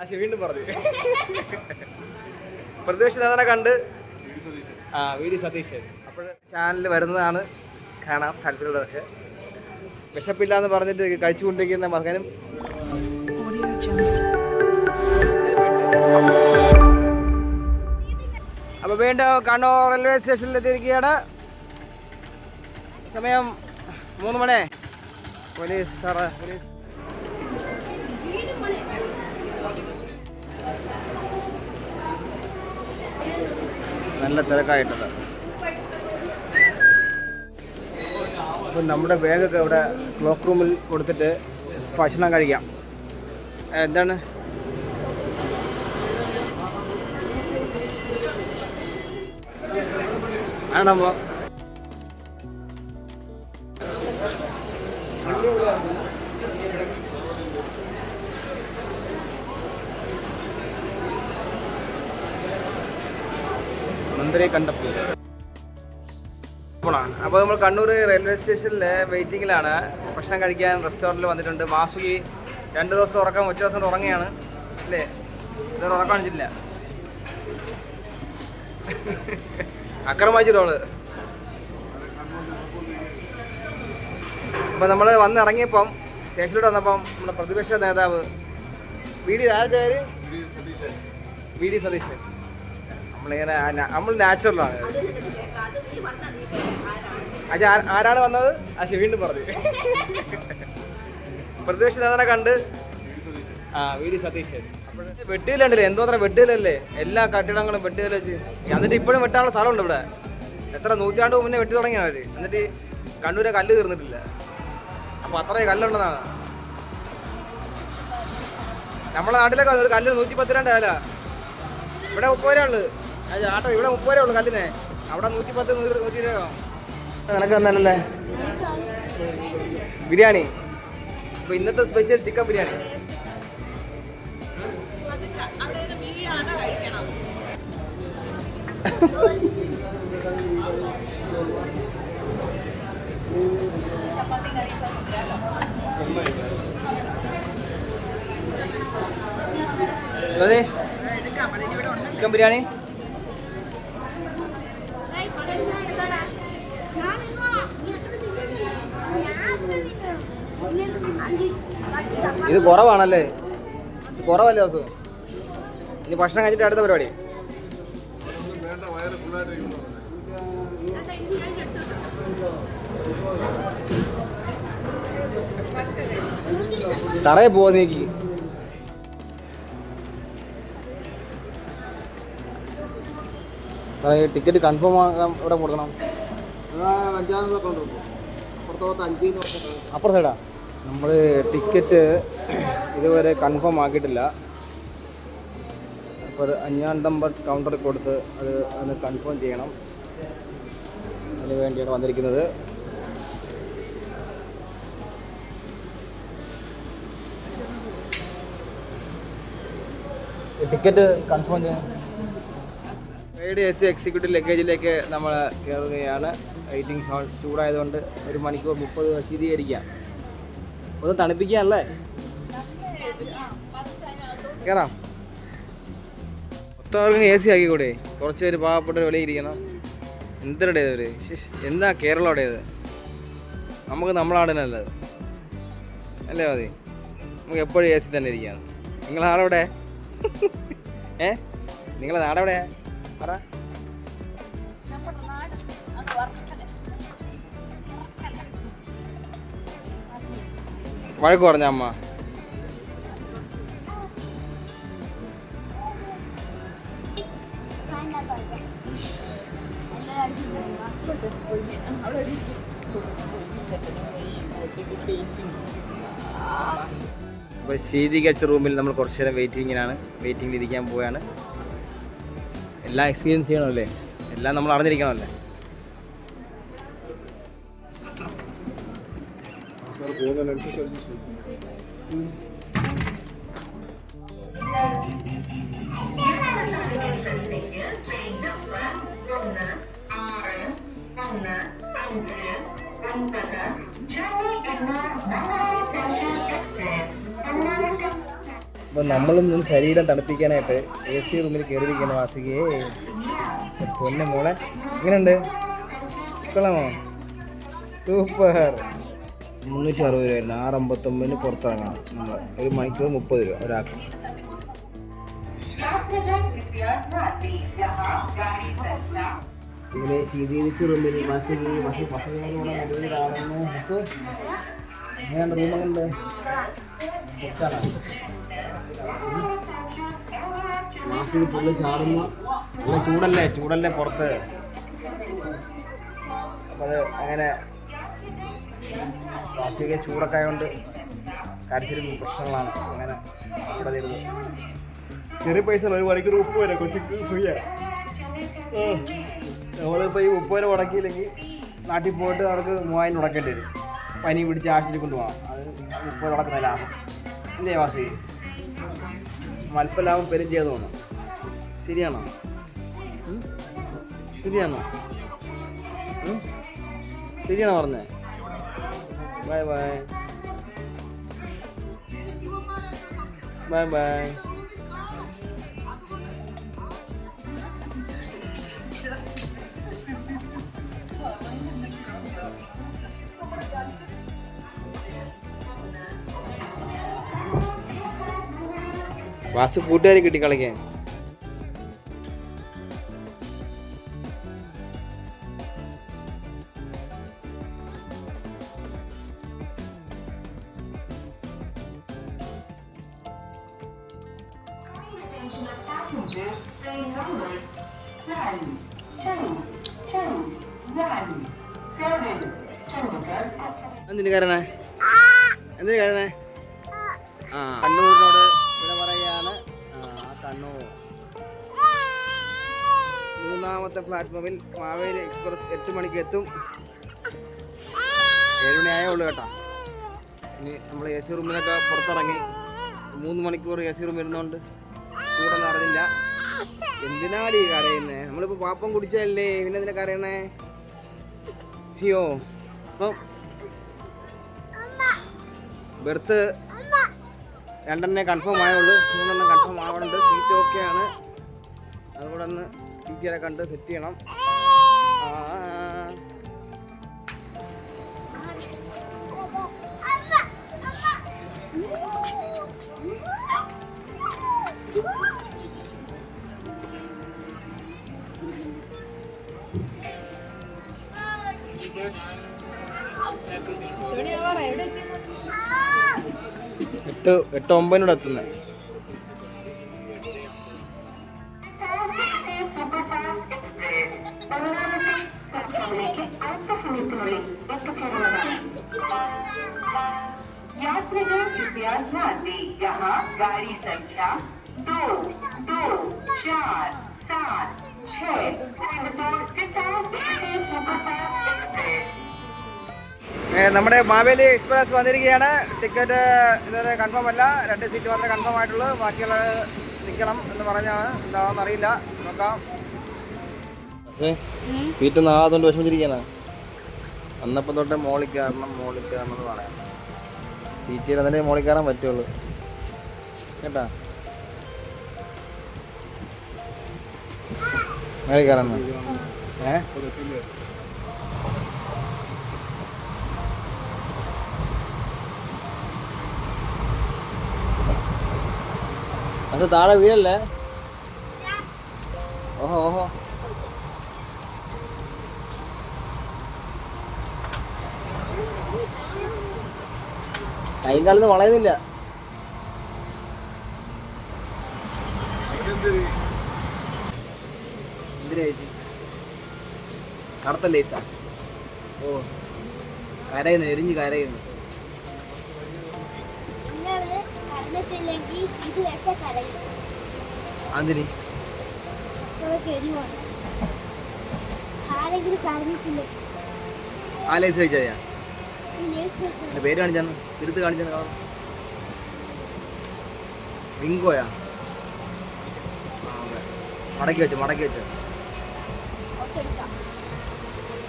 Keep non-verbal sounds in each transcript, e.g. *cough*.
ആശി വീണ്ടും പറഞ്ഞു. പ്രതിപക്ഷ നേതാവിനെ കണ്ട്. ആ വി ഡി സതീശൻ അപ്പോൾ ചാനലിൽ വരുന്നതാണ് കാണാം താല്പര്യമുള്ളവർക്ക്. വിശപ്പില്ല എന്ന് പറഞ്ഞിട്ട് കഴിച്ചുകൊണ്ടിരിക്കുന്ന മകനും. അപ്പൊ അപ്പോൾ വീണ്ടും കണ്ണൂർ റെയിൽവേ സ്റ്റേഷനിൽ എത്തിയിരിക്കുകയാണ്. സമയം മൂന്ന് മണി. Police sir police. നല്ല തിരക്കായിട്ടത്. അപ്പം നമ്മുടെ ബാഗൊക്കെ ഇവിടെ ക്ലോക്ക് റൂമിൽ കൊടുത്തിട്ട് ഭക്ഷണം കഴിക്കാം. എന്താണ്? ആണമ്മോ മന്ത്രിയെ കണ്ടപ്പോൾ അപ്പോൾ നമ്മൾ കണ്ണൂർ റെയിൽവേ സ്റ്റേഷനിലെ വെയിറ്റിങ്ങിലാണ് ഭക്ഷണം കഴിക്കാൻ റെസ്റ്റോറന്റിൽ വന്നിട്ടുണ്ട്. മാസുകി രണ്ട് ദിവസം ഉറക്കം ഒറ്റ ദിവസം ഉറങ്ങുകയാണ്. അല്ലേ? ഇതൊരു ഉറക്കം കാണിച്ചില്ല അക്രമിച്ചിട്ടോൾ അപ്പോൾ നമ്മൾ വന്നിറങ്ങിയപ്പം സ്റ്റേഷനിലോട്ട് വന്നപ്പം നമ്മുടെ പ്രതിപക്ഷ നേതാവ് വി ഡി ആരുടെ പേര് വി ഡി സതീശൻ. നമ്മളിങ്ങനെ നമ്മൾ നാച്ചുറലാണ് അച്ഛാ ആരാണ് വന്നത്? അച്ഛൻ വീണ്ടും പറഞ്ഞു. *laughs* പ്രതീക്ഷ നേതാവിനെ കണ്ട്. ആ വി ഡി സതീശൻ വെട്ടുകല്ലുണ്ടല്ലേ എന്തോത്ര വെട്ടിയിലല്ലേ? എല്ലാ കട്ടിടങ്ങളും വെട്ടുകല്ല് വെച്ച്. എന്നിട്ട് ഇപ്പോഴും വെട്ടാനുള്ള സ്ഥലമുണ്ട് ഇവിടെ. എത്ര നൂറ്റാണ്ട് മുന്നേ വെട്ടി തുടങ്ങിയാണ് അവർ? എന്നിട്ട് കണ്ണൂരെ കല്ല് തീർന്നിട്ടില്ല. അപ്പൊ അത്രയും കല്ലുണ്ടെന്നാണ്. നമ്മളെ നാട്ടിലൊക്കെ ഒരു കല്ല് നൂറ്റി വില ഇവിടെ മുപ്പത് രൂപ അത് ആട്ടോ ഇവിടെ മുപ്പത് രൂപ ഉള്ളു കല്ലിനെ. അവിടെ നൂറ്റി പത്ത് നൂറ് നൂറ്റി ഇരുപത് നിനക്ക് തന്നല്ലേ ബിരിയാണി. അപ്പൊ ഇന്നത്തെ special chicken biryani. Chicken biryani? ഇത് കുറവാണല്ലേ? കുറവല്ലേ ദിവസം? ഇനി ഭക്ഷണം കഴിഞ്ഞിട്ട് അടുത്ത പരിപാടി. തറയെ പോവാ നീക്കി. ടിക്കറ്റ് കൺഫേം ആകാൻ ഇവിടെ കൊടുക്കണം. അപ്പുറം സൈഡാ നമ്മൾ ടിക്കറ്റ് ഇതുവരെ കൺഫേം ആക്കിയിട്ടില്ല. അപ്പോൾ അഞ്ഞാം നമ്പർ കൗണ്ടറിൽ കൊടുത്ത് അത് ഒന്ന് കൺഫേം ചെയ്യണം. അതിന് വേണ്ടിയാണ് വന്നിരിക്കുന്നത്. ടിക്കറ്റ് കൺഫേം ചെയ്യാം. ഗൈഡ് എസ് എക്സിക്യൂട്ടീവ് ലഗേജിലേക്ക് നമ്മൾ കയറുകയാണ് വെയിറ്റിംഗ് ഹാൾ ചൂടായതുകൊണ്ട് ഒരു മണിക്കൂർ മുപ്പത് ശീതീകരിക്കാം ഒന്ന് തണുപ്പിക്കാനല്ലേ കയറാം മൊത്തം എ സി ആക്കിക്കൂടെ? കുറച്ച് പേര് പാവപ്പെട്ട വെളിയിരിക്കണം ഇരിക്കണം. ഇവർ അവർ? എന്താ കേരളയുടേത് നമുക്ക് നമ്മളാണ് നല്ലത് അല്ലേ മതി? നമുക്ക് എപ്പോഴും എ സി തന്നെ ഇരിക്കാം നിങ്ങളെ നാടെവിടെ *laughs* ഏ? നിങ്ങളെ നാടെവിടെയാ? പറ. വഴക്ക് പറഞ്ഞ അമ്മ. അപ്പോൾ ശീതീകരിച്ച റൂമിൽ നമ്മൾ കുറച്ച് നേരം വെയിറ്റിങ്ങിനാണ്. വെയിറ്റിങ്ങിൽ ഇരിക്കാൻ പോവുകയാണ് എല്ലാം എക്സ്പീരിയൻസ് ചെയ്യണമല്ലേ? എല്ലാം നമ്മൾ അറിഞ്ഞിരിക്കണമല്ലേ? ഒന്ന് ആറ് ഒന്ന് അഞ്ച് അപ്പം നമ്മളൊന്നും ശരീരം തണുപ്പിക്കാനായിട്ട് എ സി റൂമിൽ കയറിയിരിക്കുന്ന വാസികയെ പൊന്നെ മോളെ. എങ്ങനെയുണ്ട്? കൊള്ളാമോ? സൂപ്പർ. മുന്നൂറ്റി അറുപത് രൂപ ആറ് അമ്പത്തൊമ്പതിന് പുറത്തിറങ്ങണം നമ്മൾ ഒരു മണിക്കൂർ മുപ്പത് രൂപ ഒരാൾക്ക്. ഇങ്ങനെ ശീതീകരിച്ച റൂമിൽ ബസ് ബസ് ബസ് ബസ്? എങ്ങനെയാണ് റൂമൊക്കെ മാസിക പുള്ളി ചാടുന്നു. ചൂടല്ലേ? ചൂടല്ലേ പുറത്ത്? അപ്പോൾ അത് അങ്ങനെ മാസിക ചൂടൊക്കെ ആയതുകൊണ്ട് കരച്ചിലും പ്രശ്നങ്ങളാണ്. അങ്ങനെ ഇവിടെ തരുന്നത് ചെറിയ പൈസ ഒരു മണിക്കൂർ ഉപ്പ് വരെ. കൊച്ചിക്ക് ഫ്രീയാ. നമ്മളിപ്പോൾ ഈ ഉപ്പ് വരെ മുടക്കിയില്ലെങ്കിൽ നാട്ടിൽ പോയിട്ട് അവർക്ക് മൂവായിരം മുടക്കേണ്ടി വരും. പനി പിടിച്ച് ആഴ്ചയിൽ കൊണ്ടുപോകാം അത് ഉപ്പ് മുടക്കുന്ന ലാഭം. എന്തേ വാസി? മൽപ്പലാഭം പെരും ചെയ്ത് തോന്നുന്നു. ശരിയാണോ? ശരിയാണോ? ശരിയാണോ പറഞ്ഞേ? bye bye bye bye Vasu കൂട്ടുകാരെ കിട്ടി കളിക്കാൻ എന്തിന് കാരണേ? ആ കണ്ണൂരിനോട് ഇവിടെ പറയുകയാണ്. ആ കണ്ണൂർ. മൂന്നാമത്തെ പ്ലാറ്റ്ഫോമിൽ മാവേലി എക്സ്പ്രസ് എട്ട് മണിക്ക് എത്തും. ഏഴ് മണി ആയേ ഉള്ളൂ കേട്ടോ. ഇനി നമ്മൾ എ സി റൂമിലൊക്കെ പുറത്തിറങ്ങി. മൂന്ന് മണിക്കൂർ എ സി റൂം ഇരുന്നോണ്ട് അറിഞ്ഞില്ല എന്തിനാടി കരയുന്നേ? നമ്മളിപ്പോൾ പാപ്പം കുടിച്ചതല്ലേ? പിന്നെ എന്തിനാ കരയണേ? അയ്യോ. അപ്പം ബെർത്ത് രണ്ടെണ്ണേ കൺഫേം ആയുള്ളൂ. മൂന്നെണ്ണം കൺഫേം ആവണുണ്ട് സീറ്റ് ഓക്കെയാണ് അതുകൂടെ ഒന്ന് ടീച്ചറെ കണ്ട് സെറ്റ് ചെയ്യണം. ആ. എട്ട് എട്ട് ഒമ്പതിനോട് എത്തുന്നത് സൂപ്പർഫാസ്റ്റ് എക്സ്പ്രസ് ഒന്നാമത്തെ പ്ലാറ്റ്ഫോമിലേക്ക് അല്പസമയത്തിനുള്ളിൽ എത്തിച്ചേരുന്നതാണ് यात्रियों कृपया ध्यान दें यहाँ गाड़ी संख्या दो दो चार सात നമ്മുടെ മാവേലി എക്സ്പ്രസ് വന്നിരിക്കുകയാണ്. ടിക്കറ്റ് ഇതുവരെ കൺഫേം അല്ല. രണ്ട് സീറ്റ് മാത്രമേ കൺഫേം ആയിട്ടുള്ളൂ. ബാക്കിയുള്ള നിൽക്കണം എന്ന് പറഞ്ഞാണ്. എന്താണെന്ന് അറിയില്ല. നോക്കാം. സീറ്റ് ഒന്നും ആകാതുകൊണ്ട് വിഷമിച്ചിരിക്കുകയാണ്. അന്നപ്പം തൊട്ട് മോളിൽ കയറണം മോളിൽ കയറണം എന്ന് പറയാം. സീറ്റിൽ അതിന്റെ മോളിൽ കയറാൻ പറ്റുള്ളൂ. കേട്ടാ? മേളിൽ കയറണം ഏ? അത് താഴെ വീഴല്ലേ? ഓഹോ ഓഹോ. കൈയും കാലത്ത് വളയുന്നില്ല കറുത്ത ലേസാ ഓ കരയുന്നു എരിഞ്ഞ് കരയുന്നു. അതിന്? ആ ലൈസ് കഴിച്ചാ എന്റെ പേര് കാണിച്ചാന്ന് എടുത്ത് മടക്കി വെച്ചോ മടക്കി വെച്ചോ.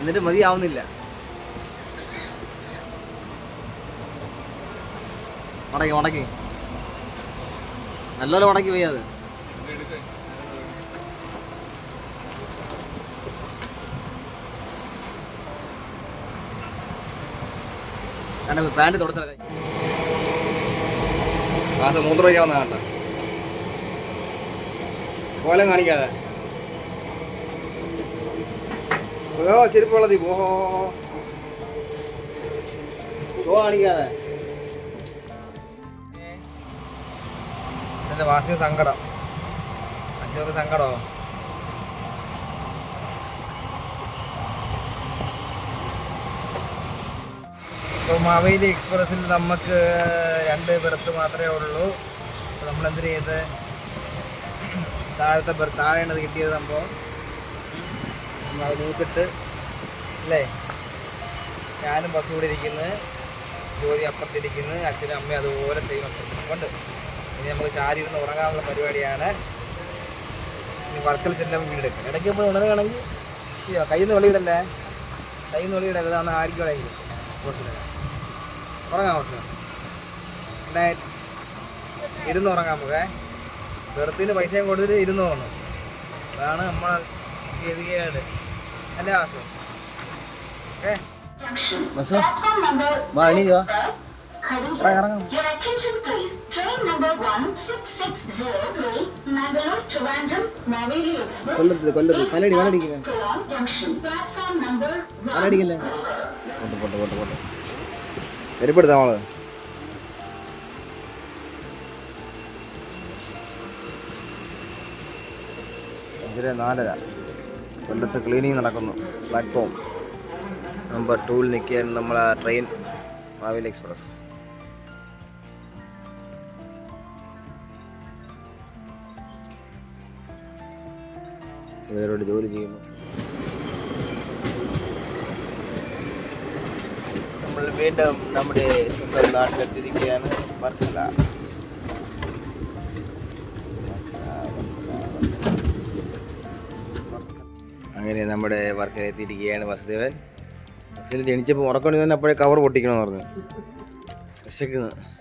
എന്നിട്ട് മതിയാവുന്നില്ല. മടക്കി മടക്കി. നല്ലപോലെ മടക്കി പോയി അത്. പാന്റ് തുടച്ചത് ക്ലാസ് മൂന്ന് രൂപയ്ക്ക് വന്ന കണ്ട കോലം കാണിക്കാതെ. ഓ ചെരുപ്പ് വെള്ളത്തി പോ. ഷോ കാണിക്കാതെ. എന്റെ വാസിക സങ്കടം? അശോക സങ്കടോ? ഇപ്പോൾ മാവേലി എക്സ്പ്രസ്സിൽ നമുക്ക് രണ്ട് ബെർത്ത് മാത്രമേ ഉള്ളൂ. അപ്പോൾ നമ്മൾ എന്ത് ചെയ്ത്? താഴത്തെ ബെർത്ത് താഴെയാണ് കിട്ടിയത് സംഭവം. നമ്മൾ അത് നൂത്തിട്ട് അല്ലേ? ഞാനും ബസ് കൂടി ഇരിക്കുന്നത് ജോലി അപ്പുറത്തിരിക്കുന്നത് അച്ഛനും അമ്മയും അതുപോലെ സെയിം അപ്പുറത്തിരിക്കുന്നുണ്ട് ഇനി നമുക്ക് ചാരി ഇരുന്ന് ഉറങ്ങാനുള്ള പരിപാടിയാണ്. ഇനി വർക്കിൽ ചെല്ലുമ്പോൾ വീട് ഇടയ്ക്ക് ഇപ്പോൾ ഉണരുകയാണെങ്കിൽ അയ്യോ കയ്യിൽ നിന്ന് വെളിയിടല്ലേ? കയ്യിൽ നിന്ന് വെളിയിടരുത് അന്ന് ആയിരിക്കും കുറച്ച് നേരം ഉറങ്ങാം കുറച്ച് ഇരുന്ന് ഉറങ്ങാം നമുക്ക്. വെറുത്തിന് പൈസയും കൊടുത്തിട്ട് ഇരുന്ന് തോന്നും അതാണ് നമ്മൾ ഗതികേട്. അല്ലേ വാസു ഓക്കെ വാ. Your attention please. Train number 1660 Mangalore Trivandrum Naveli Express. കൊല്ലത്ത് കൊല്ലത്ത്. തലടി തലടിക്കില്ല Kollam Junction. Platform number 1. തലടിക്കല്ലേ പോട്ടെ പോട്ടെ പോട്ടെ പോട്ടെ. ചെരുപ്പെടുത്താം നമ്മൾ. അഞ്ചര നാലര. കൊല്ലത്ത് ക്ലീനിങ് നടക്കുന്നു. പ്ലാറ്റ്ഫോം നമ്പർ ടൂവിൽ നിൽക്കുകയാണ് നമ്മളെ ട്രെയിൻ മാവേലി എക്സ്പ്രസ് ഇവരോട് ജോലി ചെയ്യുന്നു. നമ്മൾ വീണ്ടും നമ്മുടെ സ്വന്തം നാട്ടിലെത്തിയിരിക്കുകയാണ്. വർക്കല. അങ്ങനെ നമ്മുടെ വർക്കല എത്തിയിരിക്കുകയാണ് വസുദേവൻ. ബസ്സിൽ ജനിച്ചപ്പോൾ ഉറക്കണി തന്നെ അപ്പോഴേ കവർ പൊട്ടിക്കണമെന്ന് പറഞ്ഞു. വിശക്കുന്നു.